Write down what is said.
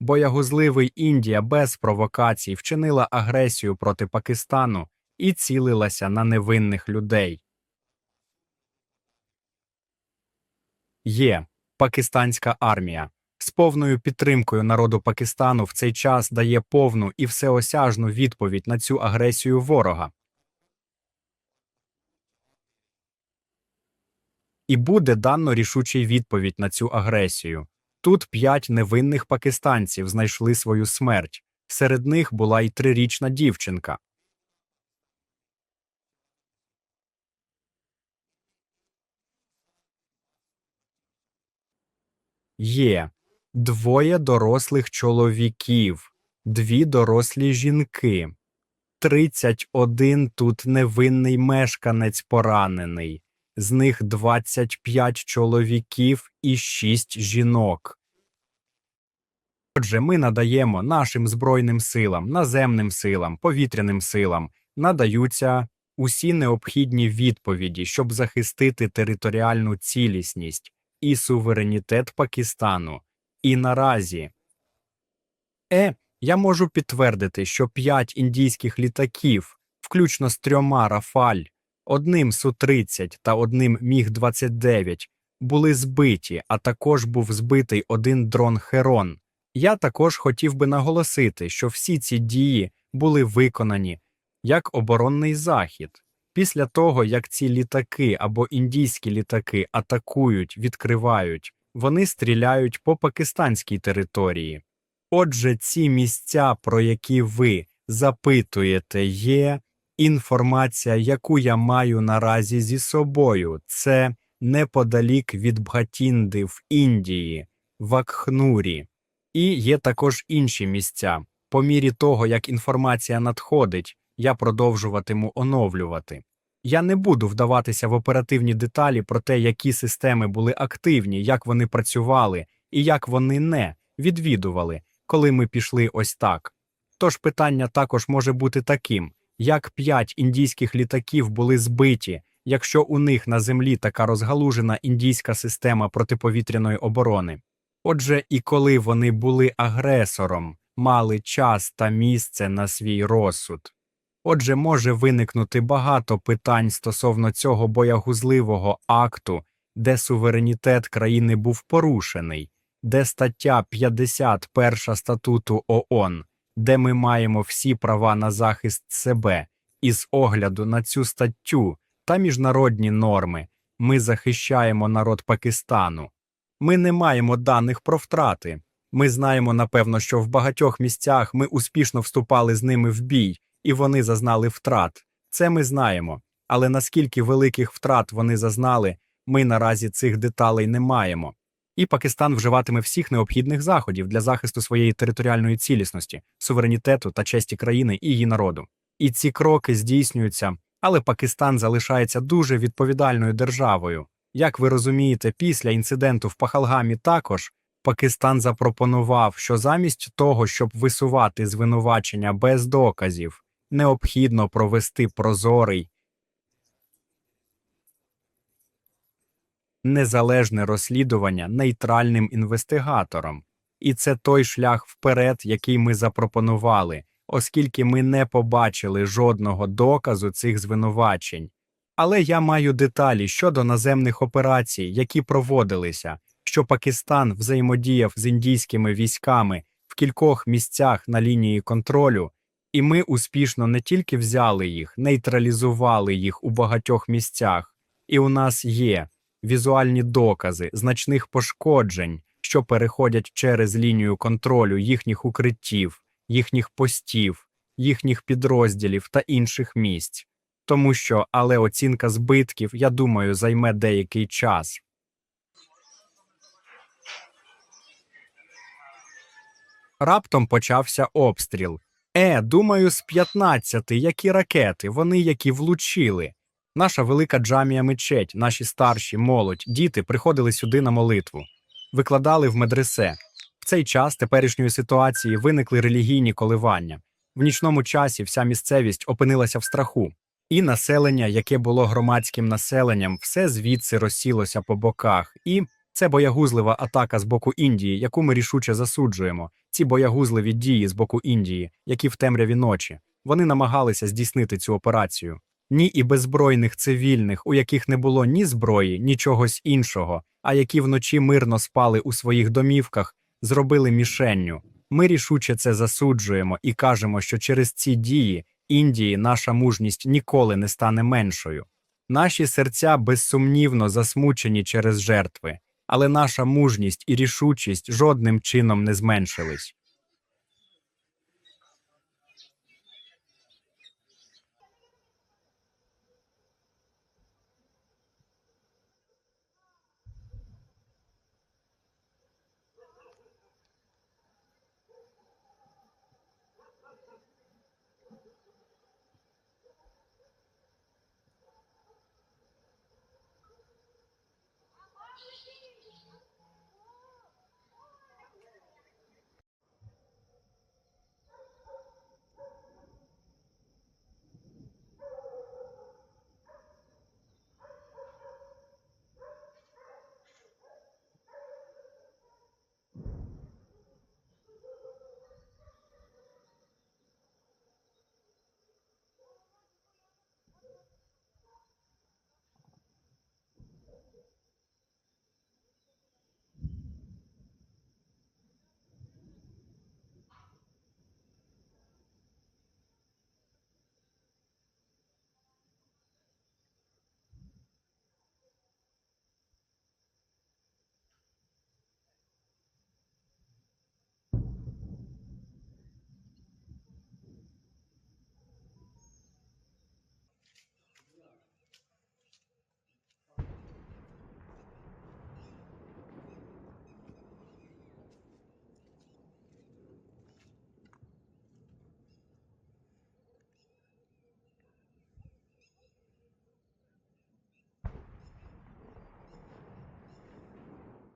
Боягузливий Індія без провокацій вчинила агресію проти Пакистану і цілилася на невинних людей. Є пакистанська армія з повною підтримкою народу Пакистану в цей час дає повну і всеосяжну відповідь на цю агресію ворога. І буде дано рішучий відповідь на цю агресію. Тут п'ять невинних пакистанців знайшли свою смерть. Серед них була й трирічна дівчинка. Є двоє дорослих чоловіків, дві дорослі жінки, 31 тут невинний мешканець поранений, з них 25 чоловіків і 6 жінок. Отже, ми надаємо нашим Збройним силам, наземним силам, повітряним силам надаються усі необхідні відповіді, щоб захистити територіальну цілісність і суверенітет Пакистану. І наразі Е, я можу підтвердити, що п'ять індійських літаків, включно з трьома Рафаль, одним Су-30 та одним Міг-29, були збиті, а також був збитий один дрон Херон. Я також хотів би наголосити, що всі ці дії були виконані як оборонний захід. Після того, як ці літаки або індійські літаки атакують, відкривають, вони стріляють по пакистанській території. Отже, ці місця, про які ви запитуєте, є інформація, яку я маю наразі зі собою. Це неподалік від Бхатінди в Індії, в Акхнурі. І є також інші місця. По мірі того, як інформація надходить, я продовжуватиму оновлювати. Я не буду вдаватися в оперативні деталі про те, які системи були активні, як вони працювали і як вони не відвідували, коли ми пішли ось так. Тож питання також може бути таким: як п'ять індійських літаків були збиті, якщо у них на землі така розгалужена індійська система протиповітряної оборони. Отже, і коли вони були агресором, мали час та місце на свій розсуд. Отже, може виникнути багато питань стосовно цього боягузливого акту, де суверенітет країни був порушений, де стаття 51 статуту ООН, де ми маємо всі права на захист себе, і з огляду на цю статтю та міжнародні норми ми захищаємо народ Пакистану. Ми не маємо даних про втрати. Ми знаємо, напевно, що в багатьох місцях ми успішно вступали з ними в бій, і вони зазнали втрат. Це ми знаємо. Але наскільки великих втрат вони зазнали, ми наразі цих деталей не маємо. І Пакистан вживатиме всіх необхідних заходів для захисту своєї територіальної цілісності, суверенітету та честі країни і її народу. І ці кроки здійснюються, але Пакистан залишається дуже відповідальною державою. Як ви розумієте, після інциденту в Пахалгамі також Пакистан запропонував, що замість того, щоб висувати звинувачення без доказів, необхідно провести прозорий незалежне розслідування нейтральним інвестигатором. І це той шлях вперед, який ми запропонували, оскільки ми не побачили жодного доказу цих звинувачень. Але я маю деталі щодо наземних операцій, які проводилися, що Пакистан взаємодіяв з індійськими військами в кількох місцях на лінії контролю, і ми успішно не тільки взяли їх, нейтралізували їх у багатьох місцях, і у нас є візуальні докази значних пошкоджень, що переходять через лінію контролю їхніх укриттів, їхніх постів, їхніх підрозділів та інших місць. Тому що, але оцінка збитків, я думаю, займе деякий час. Раптом почався обстріл. Е, думаю, з 15, які ракети, вони які влучили. Наша велика джамія мечеть, наші старші, молодь, діти приходили сюди на молитву, викладали в медресе. В цей час теперішньої ситуації виникли релігійні коливання. В нічному часі вся місцевість опинилася в страху, і населення, яке було громадським населенням, все звідси розсілося по боках. І це боягузлива атака з боку Індії, яку ми рішуче засуджуємо. ці боягузливі дії з боку Індії, які в темряві ночі, вони намагалися здійснити цю операцію. Ні і беззбройних цивільних, у яких не було ні зброї, ні чогось іншого, а які вночі мирно спали у своїх домівках, зробили мішенню. Ми рішуче це засуджуємо і кажемо, що через ці дії Індії наша мужність ніколи не стане меншою. Наші серця безсумнівно засмучені через жертви, але наша мужність і рішучість жодним чином не зменшились.